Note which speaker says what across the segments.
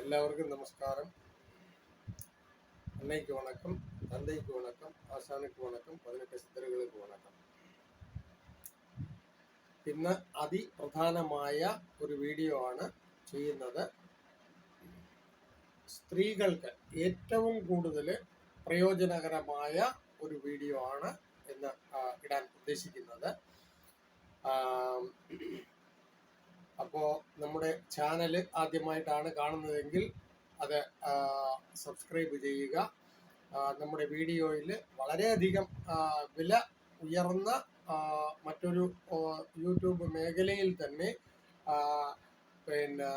Speaker 1: எல்லாருக்கும் நமஸ்காரம் அன்னைக்கு வணக்கம் தந்தைக்கு வணக்கம் ആശാനുക്ക് വണക്കം പതിനെട്ട് സിദ്ധറുകൾക്ക് വണക്കം ഇന്ന് അതിപ്രധാനമായ ഒരു വീഡിയോ ആണ് ചെയ്യുന്നത് സ്ത്രീകൾക്ക് ഏറ്റവും കൂടുതൽ പ്രയോജനകരമായ ഒരു വീഡിയോ ആണ് ഇന്ന് ആ, ഇടാൻ ഉദ്ദേശിക്കുന്നത് ആം, അപ്പോൾ നമ്മുടെ ചാനൽ ആദ്യമായിട്ടാണ് കാണുന്നതെങ്കിൽ അത് സബ്സ്ക്രൈബ് ചെയ്യുക. നമ്മുടെ വീഡിയോയിൽ വളരെയധികം വില ഉയർന്ന മറ്റൊരു യൂട്യൂബ് മേഖലയിൽ തന്നെ പിന്നെ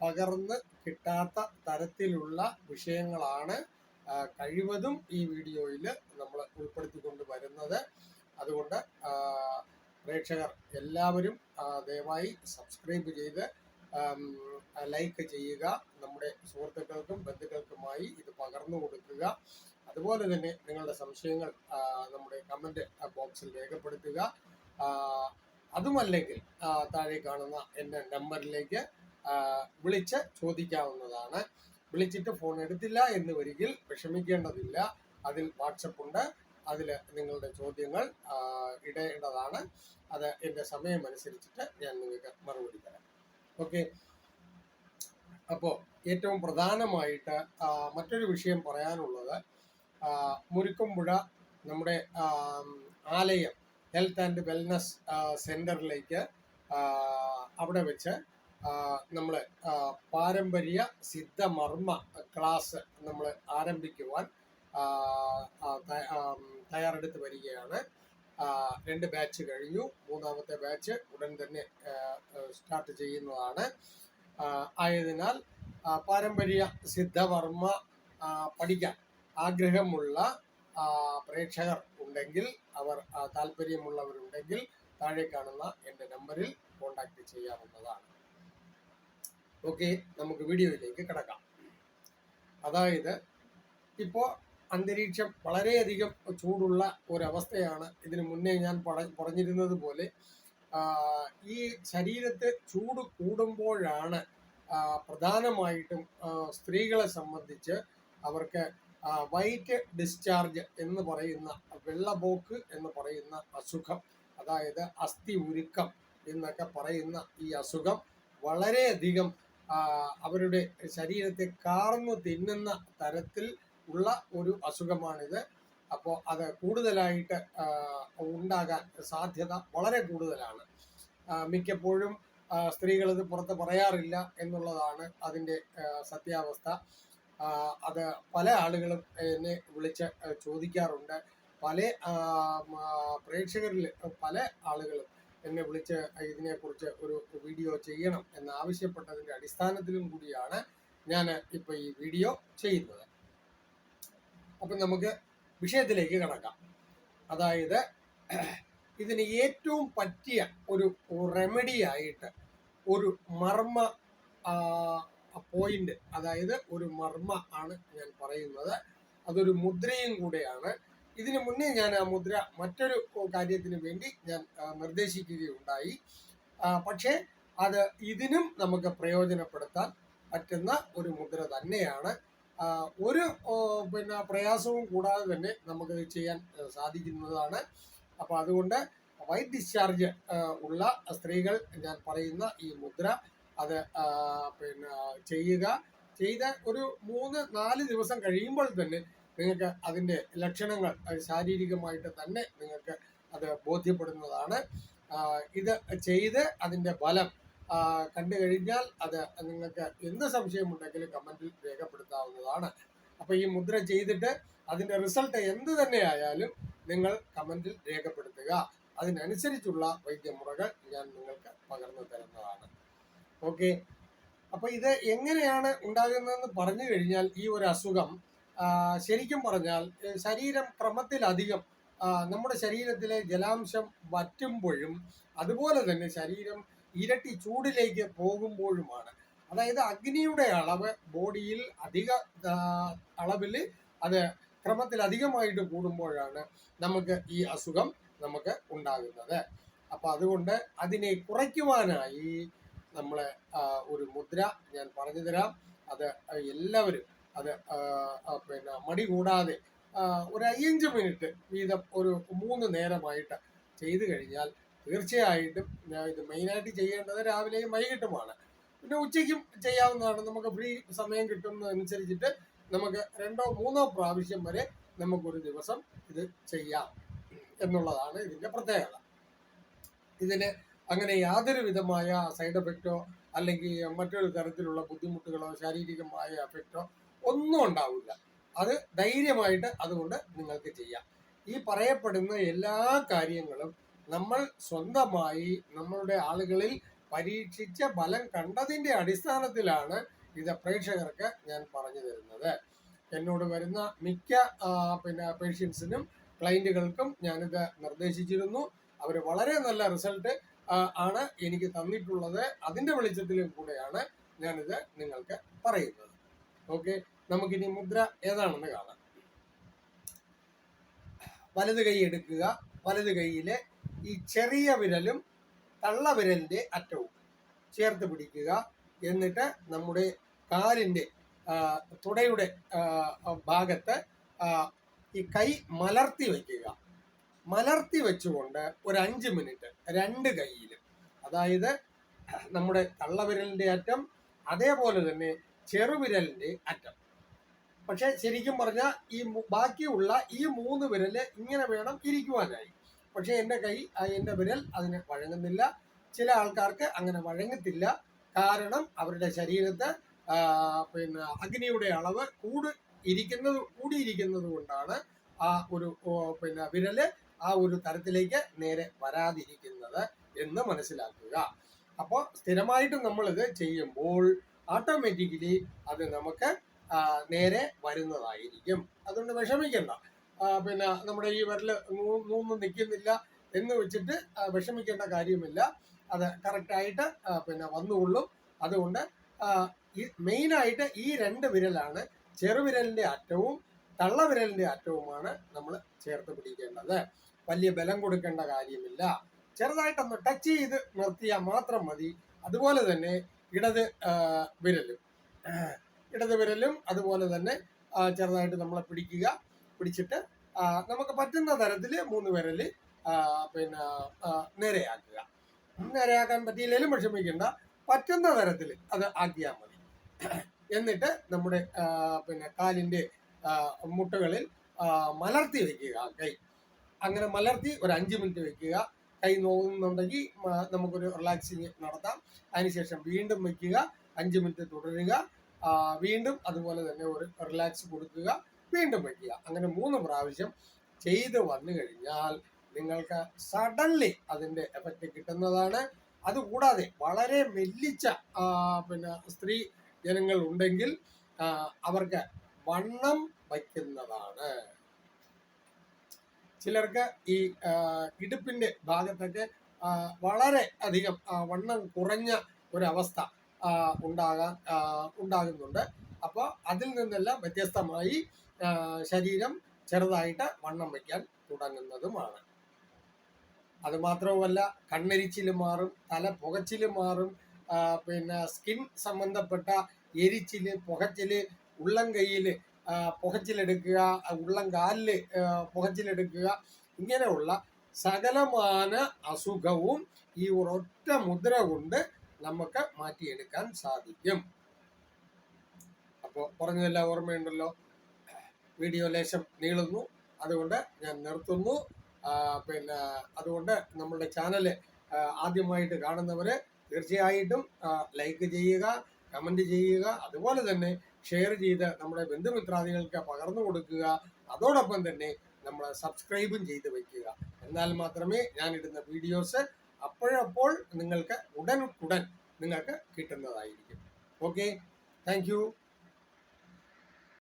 Speaker 1: പകർന്ന് കിട്ടാത്ത തരത്തിലുള്ള വിഷയങ്ങളാണ് കഴിവതും ഈ വീഡിയോയിൽ നമ്മൾ ഉൾപ്പെടുത്തിക്കൊണ്ട് വരുന്നത്. അതുകൊണ്ട് പ്രേക്ഷകർ എല്ലാവരും ദയവായി സബ്സ്ക്രൈബ് ചെയ്ത് ലൈക്ക് ചെയ്യുക. നമ്മുടെ സുഹൃത്തുക്കൾക്കും ബന്ധുക്കൾക്കുമായി ഇത് പകർന്നു കൊടുക്കുക. അതുപോലെ തന്നെ നിങ്ങളുടെ സംശയങ്ങൾ നമ്മുടെ കമന്റ് ബോക്സിൽ രേഖപ്പെടുത്തുക. അതുമല്ലെങ്കിൽ താഴെ കാണുന്ന എന്റെ നമ്പറിലേക്ക് വിളിച്ച് ചോദിക്കാവുന്നതാണ്. വിളിച്ചിട്ട് ഫോൺ എടുത്തില്ല എന്ന് വരികിൽ വിഷമിക്കേണ്ടതില്ല. അതിൽ വാട്സപ്പ് ഉണ്ട്. അതിൽ നിങ്ങളുടെ ചോദ്യങ്ങൾ ഇടേണ്ടതാണ്. അത് എന്റെ സമയമനുസരിച്ചിട്ട് ഞാൻ നിങ്ങൾക്ക് മറുപടി തരാം. ഓക്കെ? അപ്പോൾ ഏറ്റവും പ്രധാനമായിട്ട് മറ്റൊരു വിഷയം പറയാനുള്ളത് മുരുക്കുംപുഴ നമ്മുടെ ആലയം ഹെൽത്ത് ആൻഡ് വെൽനസ് സെന്ററിലേക്ക് അവിടെ വെച്ച് നമ്മൾ പാരമ്പര്യ സിദ്ധമർമ്മ ക്ലാസ് നമ്മൾ ആരംഭിക്കുവാൻ തയ്യാറെടുത്ത് വരികയാണ്. രണ്ട് ബാച്ച് കഴിഞ്ഞു. മൂന്നാമത്തെ ബാച്ച് ഉടൻ തന്നെ സ്റ്റാർട്ട് ചെയ്യുന്നതാണ്. ആയതിനാൽ പാരമ്പര്യ സിദ്ധവർമ്മ പഠിക്കാൻ ആഗ്രഹമുള്ള പ്രേക്ഷകർ ഉണ്ടെങ്കിൽ അവർ താല്പര്യമുള്ളവരുണ്ടെങ്കിൽ താഴെ കാണുന്ന എന്റെ നമ്പറിൽ കോൺടാക്ട് ചെയ്യാവുന്നതാണ്. ഓക്കെ നമുക്ക് വീഡിയോയിലേക്ക് കിടക്കാം. അതായത് ഇപ്പോൾ അന്തരീക്ഷം വളരെയധികം ചൂടുള്ള ഒരവസ്ഥയാണ് ഇതിനു മുന്നേ ഞാൻ പറഞ്ഞിരുന്നത് പോലെ. ഈ ശരീരത്ത് ചൂട് കൂടുമ്പോഴാണ് പ്രധാനമായിട്ടും സ്ത്രീകളെ സംബന്ധിച്ച് അവർക്ക് വൈറ്റ് ഡിസ്ചാർജ് എന്ന് പറയുന്ന വെള്ളപോക്ക് എന്ന് പറയുന്ന അസുഖം അതായത് അസ്ഥി ഉരുക്കം എന്നൊക്കെ പറയുന്ന ഈ അസുഖം വളരെയധികം അവരുടെ ശരീരത്തെ കാർന്നു തിന്നുന്ന തരത്തിൽ ഉള്ള ഒരു അസുഖമാണിത്. അപ്പോൾ അത് കൂടുതലായിട്ട് ഉണ്ടാകാൻ സാധ്യത വളരെ കൂടുതലാണ്. മിക്കപ്പോഴും സ്ത്രീകൾ ഇത് പുറത്ത് പറയാറില്ല എന്നുള്ളതാണ് അതിന്റെ സത്യാവസ്ഥ. അത് പല ആളുകളും എന്നെ വിളിച്ച് ചോദിക്കാറുണ്ട്. പല പ്രേക്ഷകരിൽ പല ആളുകളും എന്നെ വിളിച്ച് ഇതിനെക്കുറിച്ച് ഒരു വീഡിയോ ചെയ്യണം എന്ന് ആവശ്യപ്പെട്ടതിന്റെ അടിസ്ഥാനത്തിലും കൂടിയാണ് ഞാൻ ഇപ്പോൾ ഈ വീഡിയോ ചെയ്യുന്നത്. അപ്പം നമുക്ക് വിഷയത്തിലേക്ക് കടക്കാം. അതായത് ഇതിന് ഏറ്റവും പറ്റിയ ഒരു റെമഡി ആയിട്ട് ഒരു മർമ്മ പോയിന്റ് അതായത് ഒരു മർമ്മ ആണ് ഞാൻ പറയുന്നത്. അതൊരു മുദ്രയും കൂടെയാണ്. ഇതിനു മുന്നേ ഞാൻ ആ മുദ്ര മറ്റൊരു കാര്യത്തിന് വേണ്ടി ഞാൻ നിർദ്ദേശിക്കുകയുണ്ടായി. പക്ഷേ അത് ഇതിനും നമുക്ക് പ്രയോജനപ്പെടുത്താൻ പറ്റുന്ന ഒരു മുദ്ര തന്നെയാണ്. ഒരു പിന്നെ പ്രയാസവും കൂടാതെ തന്നെ നമുക്ക് ചെയ്യാൻ സാധിക്കുന്നതാണ്. അപ്പോൾ അതുകൊണ്ട് വൈറ്റ് ഡിസ്ചാർജ് ഉള്ള സ്ത്രീകൾ ഞാൻ പറയുന്ന ഈ മുദ്ര അത് പിന്നെ ചെയ്യുക. ചെയ്ത് ഒരു മൂന്ന് നാല് ദിവസം കഴിയുമ്പോൾ തന്നെ നിങ്ങൾക്ക് അതിന്റെ ലക്ഷണങ്ങൾ ശാരീരികമായിട്ട് തന്നെ നിങ്ങൾക്ക് അത് ബോധ്യപ്പെടുന്നതാണ്. ഇത് ചെയ്ത് അതിന്റെ ഫലം കണ്ടു കഴിഞ്ഞാൽ അത് നിങ്ങൾക്ക് എന്ത് സംശയമുണ്ടെങ്കിലും കമന്റിൽ രേഖപ്പെടുത്താവുന്നതാണ്. അപ്പോൾ ഈ മുദ്ര ചെയ്തിട്ട് അതിന്റെ റിസൾട്ട് എന്ത് തന്നെ ആയാലും നിങ്ങൾ കമന്റിൽ രേഖപ്പെടുത്തുക. അതിനനുസരിച്ചുള്ള വൈദ്യമുറകൾ ഞാൻ നിങ്ങൾക്ക് പകർന്നു തരുന്നതാണ്. ഓക്കെ അപ്പോൾ ഇത് എങ്ങനെയാണ് ഉണ്ടാകുന്നതെന്ന് പറഞ്ഞു കഴിഞ്ഞാൽ ഈ ഒരു അസുഖം ശരിക്കും പറഞ്ഞാൽ ശരീരം ക്രമത്തിലധികം നമ്മുടെ ശരീരത്തിലെ ജലാംശം വറ്റുമ്പോഴും അതുപോലെ തന്നെ ശരീരം ഇരട്ടി ചൂടിലേക്ക് പോകുമ്പോഴുമാണ്. അതായത് അഗ്നിയുടെ അളവ് ബോഡിയിൽ അധിക അളവിൽ അത് ക്രമത്തിൽ അധികമായിട്ട് കൂടുമ്പോഴാണ് നമുക്ക് ഈ അസുഖം നമുക്ക് ഉണ്ടാകുന്നത്. അപ്പൊ അതുകൊണ്ട് അതിനെ കുറയ്ക്കുവാനായി നമ്മളെ ഒരു മുദ്ര ഞാൻ പറഞ്ഞു തരാം. അത് എല്ലാവരും അത് പിന്നെ മടി കൂടാതെ ഒരു അയ്യഞ്ച് മിനിറ്റ് വീതം ഒരു മൂന്ന് നേരമായിട്ട് ചെയ്തു കഴിഞ്ഞാൽ തീർച്ചയായിട്ടും ഇത് മെയിനായിട്ട് ചെയ്യേണ്ടത് രാവിലെയും വൈകിട്ടുമാണ്. പിന്നെ ഉച്ചയ്ക്കും ചെയ്യാവുന്നതാണ്. നമുക്ക് ഫ്രീ സമയം കിട്ടുന്നതനുസരിച്ചിട്ട് നമുക്ക് രണ്ടോ മൂന്നോ പ്രാവശ്യം വരെ നമുക്കൊരു ദിവസം ഇത് ചെയ്യാം എന്നുള്ളതാണ് ഇതിന്റെ പ്രത്യേകത. ഇതിന് അങ്ങനെ യാതൊരു വിധമായ സൈഡ് എഫക്റ്റോ അല്ലെങ്കിൽ മറ്റൊരു തരത്തിലുള്ള ബുദ്ധിമുട്ടുകളോ ശാരീരികമായ എഫക്റ്റോ ഒന്നും ഉണ്ടാവില്ല. അത് ധൈര്യമായിട്ട് അതുകൊണ്ട് നിങ്ങൾക്ക് ചെയ്യാം. ഈ പറയപ്പെടുന്ന എല്ലാ കാര്യങ്ങളും നമ്മൾ സ്വന്തമായി നമ്മളുടെ ആളുകളിൽ പരീക്ഷിച്ച ഫലം കണ്ടതിന്റെ അടിസ്ഥാനത്തിലാണ് ഇത് പ്രേക്ഷകർക്ക് ഞാൻ പറഞ്ഞു തരുന്നത്. എന്നോട് വരുന്ന മിക്ക പിന്നെ പേഷ്യൻസിനും ക്ലയന്റുകൾക്കും ഞാനിത് നിർദ്ദേശിച്ചിരുന്നു. അവർ വളരെ നല്ല റിസൾട്ട് ആണ് എനിക്ക് തന്നിട്ടുള്ളത്. അതിന്റെ വെളിച്ചത്തിലും കൂടെയാണ് ഞാനിത് നിങ്ങൾക്ക് പറയുന്നത്. ഓക്കെ നമുക്കിനി മുദ്ര ഏതാണെന്ന് കാണാം. വലത് കൈ എടുക്കുക. വലത് കൈയിലെ ഈ ചെറിയ വിരലും തള്ളവിരലിന്റെ അറ്റവും ചേർത്ത് പിടിക്കുക. എന്നിട്ട് നമ്മുടെ കാലിന്റെ ആ, തുടയുടെ ഭാഗത്ത് ഈ കൈ മലർത്തി വയ്ക്കുക. മലർത്തി വെച്ചുകൊണ്ട് ഒരു അഞ്ച് മിനിറ്റ് രണ്ട് കൈയിലും അതായത് നമ്മുടെ തള്ളവിരലിന്റെ അറ്റം അതേപോലെ തന്നെ ചെറുവിരലിന്റെ അറ്റം. പക്ഷെ ശരിക്കും പറഞ്ഞാൽ ഈ ബാക്കിയുള്ള ഈ മൂന്ന് വിരൽ ഇങ്ങനെ വേണം ഇരിക്കുവാനായി. പക്ഷെ എന്റെ കൈ എന്റെ വിരൽ അതിന് വഴങ്ങുന്നില്ല. ചില ആൾക്കാർക്ക് അങ്ങനെ വഴങ്ങത്തില്ല. കാരണം അവരുടെ ശരീരത്ത് പിന്നെ അഗ്നിയുടെ അളവ് കൂട് ഇരിക്കുന്നത് കൂടിയിരിക്കുന്നത് കൊണ്ടാണ് ആ ഒരു പിന്നെ വിരൽ ആ ഒരു തരത്തിലേക്ക് നേരെ വരാതിരിക്കുന്നത് എന്ന് മനസ്സിലാക്കുക. അപ്പോൾ സ്ഥിരമായിട്ട് നമ്മളിത് ചെയ്യുമ്പോൾ ഓട്ടോമാറ്റിക്കലി അത് നമുക്ക് നേരെ വരുന്നതായിരിക്കും. അതുകൊണ്ട് വിഷമിക്കണ്ട. പിന്നെ നമ്മുടെ ഈ വരൽ മൂന്ന് നിൽക്കുന്നില്ല എന്ന് വെച്ചിട്ട് വിഷമിക്കേണ്ട കാര്യമില്ല. അത് കറക്റ്റായിട്ട് പിന്നെ വന്നുകൊള്ളും. അതുകൊണ്ട് മെയിനായിട്ട് ഈ രണ്ട് വിരലാണ് ചെറുവിരലിന്റെ അറ്റവും തള്ളവിരലിന്റെ അറ്റവുമാണ് നമ്മൾ ചേർത്ത് പിടിക്കേണ്ടത്. വലിയ ബലം കൊടുക്കേണ്ട കാര്യമില്ല. ചെറുതായിട്ടൊന്ന് ടച്ച് ചെയ്ത് നിർത്തിയാൽ മാത്രം മതി. അതുപോലെ തന്നെ ഇടത് വിരലും. ഇടത് വിരലും അതുപോലെ തന്നെ ചെറുതായിട്ട് നമ്മളെ പിടിക്കുക. പിടിച്ചിട്ട് നമുക്ക് പറ്റുന്ന തരത്തിൽ മൂന്ന് വിരൽ പിന്നെ നിരയാക്കുക. നേരെയാക്കാൻ പറ്റിയില്ലെങ്കിലും വിഷമിക്കേണ്ട. പറ്റുന്ന തരത്തിൽ അത് ആക്കിയാൽ മതി. എന്നിട്ട് നമ്മുടെ പിന്നെ കാലിന്റെ ആ, മുട്ടുകളിൽ മലർത്തി വെക്കുക കൈ. അങ്ങനെ മലർത്തി ഒരു അഞ്ച് മിനിറ്റ് വെക്കുക. കൈ നോക്കുന്നുണ്ടെങ്കിൽ നമുക്കൊരു റിലാക്സിങ് നടത്താം. അതിനുശേഷം വീണ്ടും വെക്കുക. അഞ്ച് മിനിറ്റ് തുടരുക. വീണ്ടും അതുപോലെ തന്നെ ഒരു റിലാക്സ് കൊടുക്കുക. വീണ്ടും വെക്കുക അങ്ങനെ മൂന്ന് പ്രാവശ്യം ചെയ്ത് വന്നു കഴിഞ്ഞാൽ നിങ്ങൾക്ക് സഡൻലി അതിന്റെ എഫക്റ്റ് കിട്ടുന്നതാണ്. അതുകൂടാതെ വളരെ മെല്ലിച്ച പിന്നെ സ്ത്രീ ജനങ്ങൾ ഉണ്ടെങ്കിൽ അവർക്ക് വണ്ണം വയ്ക്കുന്നതാണ്. ചിലർക്ക് ഈ ഇടുപ്പിന്റെ ഭാഗത്തൊക്കെ വളരെ അധികം വണ്ണം കുറഞ്ഞ ഒരവസ്ഥ ഉണ്ടാകാൻ ഉണ്ടാകുന്നുണ്ട്. അപ്പോൾ അതിൽ നിന്നെല്ലാം വ്യത്യസ്തമായി ശരീരം ചെറുതായിട്ട് വണ്ണം വയ്ക്കാൻ തുടങ്ങുന്നതുമാണ്. അത് മാത്രവുമല്ല കണ്ണെരിച്ചിൽ മാറും തല പുകച്ചിൽ മാറും പിന്നെ സ്കിൻ സംബന്ധപ്പെട്ട എരിച്ചിൽ പുകച്ചിൽ ഉള്ളം കൈയിൽ ആ, പുകച്ചിലെടുക്കുക ഉള്ളം കാലിൽ പുകച്ചിലെടുക്കുക ഇങ്ങനെയുള്ള സകലമാന അസുഖവും ഈ ഒരൊറ്റ മുദ്ര കൊണ്ട് നമുക്ക് മാറ്റിയെടുക്കാൻ സാധിക്കും. അപ്പോൾ പറഞ്ഞതെല്ലാം ഓർമ്മയുണ്ടല്ലോ? വീഡിയോ ലേശം നീളുന്നു. അതുകൊണ്ട് ഞാൻ നിർത്തുന്നു. പിന്നെ അതുകൊണ്ട് നമ്മളുടെ ചാനൽ ആദ്യമായിട്ട് കാണുന്നവര് തീർച്ചയായിട്ടും ലൈക്ക് ചെയ്യുക കമന്റ് ചെയ്യുക അതുപോലെ തന്നെ ഷെയർ ചെയ്ത് നമ്മുടെ ബന്ധുമിത്രാദികൾക്ക് പകർന്നു കൊടുക്കുക. അതോടൊപ്പം തന്നെ നമ്മൾ സബ്സ്ക്രൈബും ചെയ്ത് വയ്ക്കുക. എന്നാൽ മാത്രമേ ഞാൻ ഇടുന്ന വീഡിയോസ് അപ്പോഴപ്പോൾ നിങ്ങൾക്ക് ഉടൻ ഉടൻ നിങ്ങൾക്ക് കിട്ടുന്നതായിരിക്കും. ഓക്കെ? താങ്ക്